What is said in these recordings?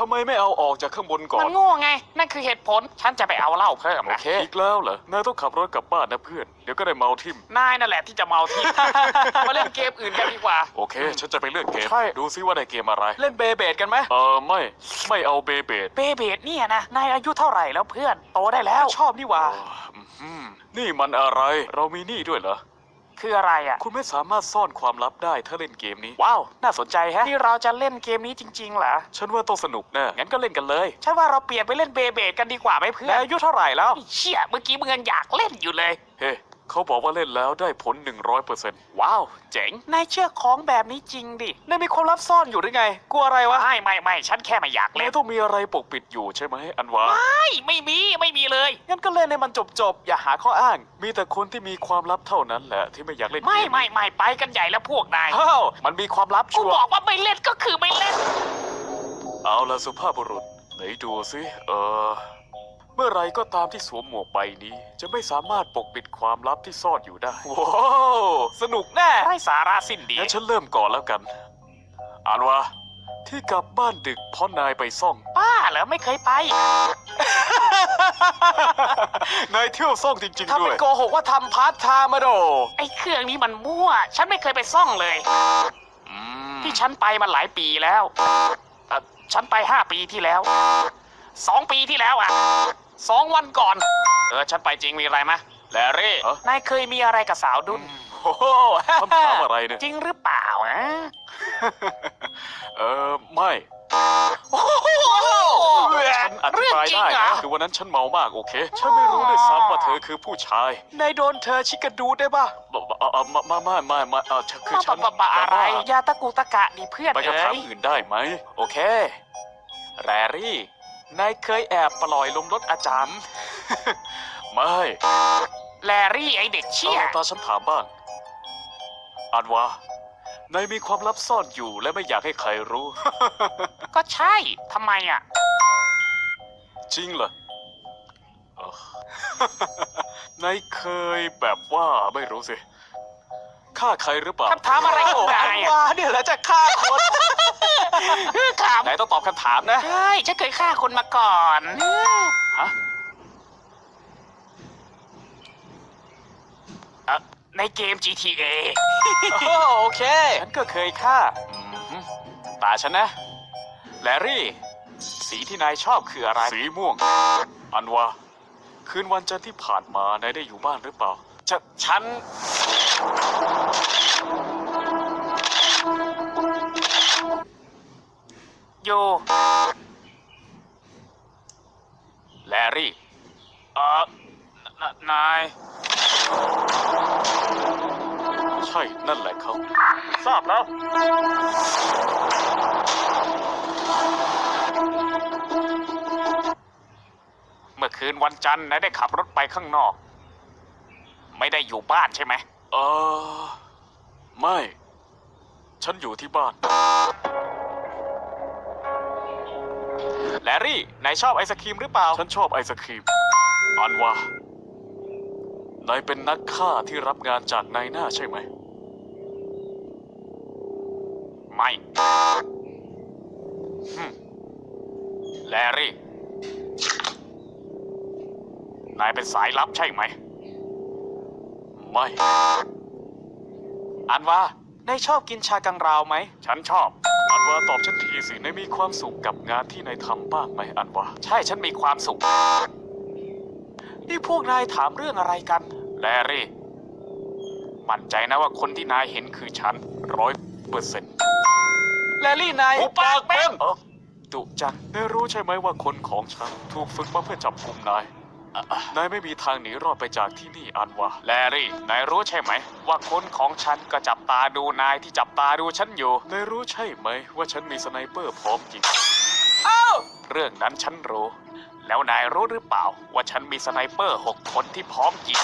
ทำไมไม่เอาออกจากข้างบนก่อมันน โง่ไง นั่นคือเหตุผล ฉันจะไปเอาเหล้าเพิ่มโอนะเค อีกแล้วเหรอ นายต้องขับรถกลับบ้านนะเพื่อน เดี๋ยวก็ได้เมาทิม นายนั่นแหละที่จะเมาที่ มาเล่นเกมอื่นกันดีกว่า โอเค ฉันจะไปเลือกเกม ใช่ ดูซิว่าได้เกมอะไร เล่นเบเบดกันไหมเออไม่ ไม่เอาเบเบดเบเบดเนี่ยนะ นายอายุเท่าไหร่แล้วเพื่อน โตได้แล้ว ชอบนี่หว่าอืมนี่มันอะไร เรามีนี่ด้วยเหรอ คืออะไรอะ คุณไม่สามารถซ่อนความลับได้ถ้าเล่นเกมนี้ ว้าว น่าสนใจฮะ นี่เราจะเล่นเกมนี้จริงๆเหรอ ฉันว่าต้องสนุกแน่งั้นก็เล่นกันเลย ฉันว่าเราเปลี่ยนไปเล่นเบเบดกันดีกว่าไหมเพื่อนนายอายุเท่าไหร่แล้ว ไอ้เชี่ยเมื่อกี้มึงยังอยากเล่นอยู่เลย เฮ้ เขาบอกว่าเล่นแล้วได้ผล 100%ว้าว เจ๋ง นายเชื่อของแบบนี้จริงดินายมีความลับซ่อนอยู่หรือไง กลัวอะไรวะไม่ไม่ไม่ฉันแค่ไม่อยากนาเล่ยนต้องมีอะไรปกปิดอยู่ใช่ไหมอันวาไม่ไม่มีไม่มีเลย งั้นก็เล่นให้มันจบจบๆอย่าหาข้ออ้าง มีแต่คนที่มีความลับเท่านั้นแหละที่ไม่อยากเล่นเกไม่นี้ไม่ไม่ไปกันใหญ่แล้วพวกนายอ้าวมันมีความลับกูชัวบร์อกว่าไม่เล่นก็คือไม่เล่น เอาละสุภาพบุรุษไหนดูสิเออเมื่อไรก็ตามที่สวมหมวกใบนี้ จะไม่สามารถปกปิดความลับที่ซ่อนอยู่ได้ว้าวสนุกแน่ไร้สาระสิ้นดีงั้นฉันเริ่มก่อนแล้วกันอ่านว่าที่กลับบ้านดึกเพราะนายไปซ่อง ป้าเหรอไม่เคยไปนายเที่ยวซ่องจริง ๆ ถ้าด้เป็วย นโกหกว่าทำพาร์ทไทม์มาโด ไอ้เครื่องนี้มันมั่ว ฉันไม่เคยไปซ่องเลยอืมที่ฉันไปมาหลายปีแล้วเอ่อฉันไปห้าปีที่แล้วสองปีที่แล้วอะ สองวันก่อน เออ ฉันไปจริงมีอะไรมะแลรี่ เอ้านายเคยมีอะไรกับสาวดุนโอ้โหคำถามอะไรเนี่ย จริงหรือเปล่าอะเออไม่โอ้โหฉันอธิเรื่องบายจริงได้เหรอนะคือวันนั้นฉันเมามากโอเค ฉันไม่รู้ด้วยซ้ำว่าเธอคือผู้ชายนายโดนเธอชิกาดูได้ป่ะบเออเออมามามามามาเออคือฉันบ้าบ้าอะไรแบบว่าอยาตะกุตะกะดิเพื่อนไปกับเอ้ถามยอื่นได้ไหม โอเค แรรี่ นายเคยแอบปล่อยลมรถอาจารย์ ไม่แลรี่ไอเด็กเชี่ยเอาตาฉันถามบ้างอันวานายมีความลับซ่อนอยู่และไม่อยากให้ใครรู้ ก็ใช่ทำไมอะ จริงเหรอเออนายเคยแบบว่าไม่รู้สิฆ่าใครหรือเปล่าคำถามอะไรของนายว่าอะเนี่ยแหละจะฆ่าคนถาม นายต้องตอบคำถามนะ ใช่ฉันเคยฆ่าคนมาก่อนฮะเอ่อในเกม GTA โอเค ฉันก็เคยฆ่าอืมตาฉันนะ แลรี่ สีที่นายชอบคืออะไร สีม่วง อันวาคืนวันจันทร์ที่ผ่านมานายได้อยู่บ้านหรือเปล่าฉฉัน อยู่ แลรี่ เออนนนาย ใช่ นั่นแหละเขา ทราบแล้ว เมื่อคืนวันจันทร์นายได้ขับรถไปข้างนอก ไม่ได้อยู่บ้านใช่ไหม เออ ไม่ ฉันอยู่ที่บ้าน แลรี่นายชอบไอศครีมหรือเปล่า ฉันชอบไอศครีม อันวานายเป็นนักฆ่าที่รับงานจากนายหน้าใช่ไหม ไม่ฮึมแลรี่ นายเป็นสายลับใช่ไหม ไม่ อันว่านายชอบกินชากังราวไหม ฉันชอบ อันวาตอบฉันทีสินายมีความสุขกับงานที่นายทำบ้างไหมอันวาใช่ฉันมีความสุข นี่พวกนายถามเรื่องอะไรกัน แลรี่ มั่นใจนะว่าคนที่นายเห็นคือฉันร้อยเปอร์เซ็นต์แลลี่นายหูปากเป็นเออดุจังนายรู้ใช่ไหมว่าคนของฉันถูกฝึกมาเพื่อจับกุมนายอะอะ นายไม่มีทางหนีรอดไปจากที่นี่อันวาแลรี่ นายรู้ใช่ไหม ว่าคนของฉันก็จับตาดูนายที่จับตาดูฉันอยู่ นายรู้ใช่ไหม ว่าฉันมีสไนเปอร์พร้อมยิงเรื่องนั้นฉันรู้ แล้วนายรู้หรือเปล่า ว่าฉันมีสไนเปอร์หกคนที่พร้อมยิง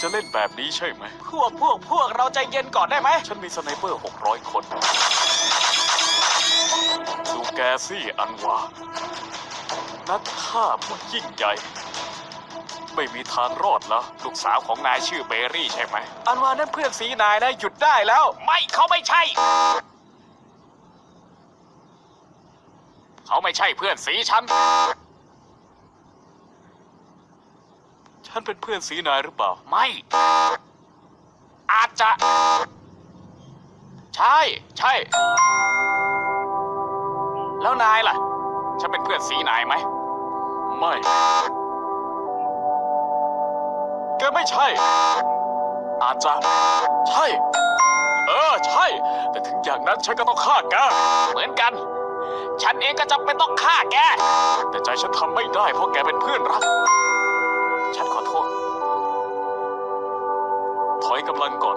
จะเล่นแบบนี้ใช่ไหม พวกพวกพวกเราใจเย็นก่อนได้ไหม ฉันมีสไนเปอร์600คนดูแกซี่อันวา นักฆ่าผู้ยิ่งใหญ่ ไม่มีทางรอดแล้ว ลูกสาวของนายชื่อเบอร์รี่ใช่ไหม อันวานั่นเพื่อนสีนายนะ หยุดได้แล้ว ไม่เขาไม่ใช่ เขาไม่ใช่เพื่อนสีฉัน ฉันเป็นเพื่อนสีนายหรือเปล่า ไม่ อาจจะ ใช่ ใช่ แล้วนายล่ะ ฉันเป็นเพื่อนสีนายไหม ไม่เกไม่ใช่ อาจจะใช่ เออ ใช่ แต่ถึงอย่างนั้นฉันก็ต้องฆ่าแก เหมือนกัน ฉันเองก็จำเป็นต้องฆ่าแก แต่ใจฉันทำไม่ได้เพราะแกเป็นเพื่อนรัก ฉันขอโทษ ถอยกำลังก่อน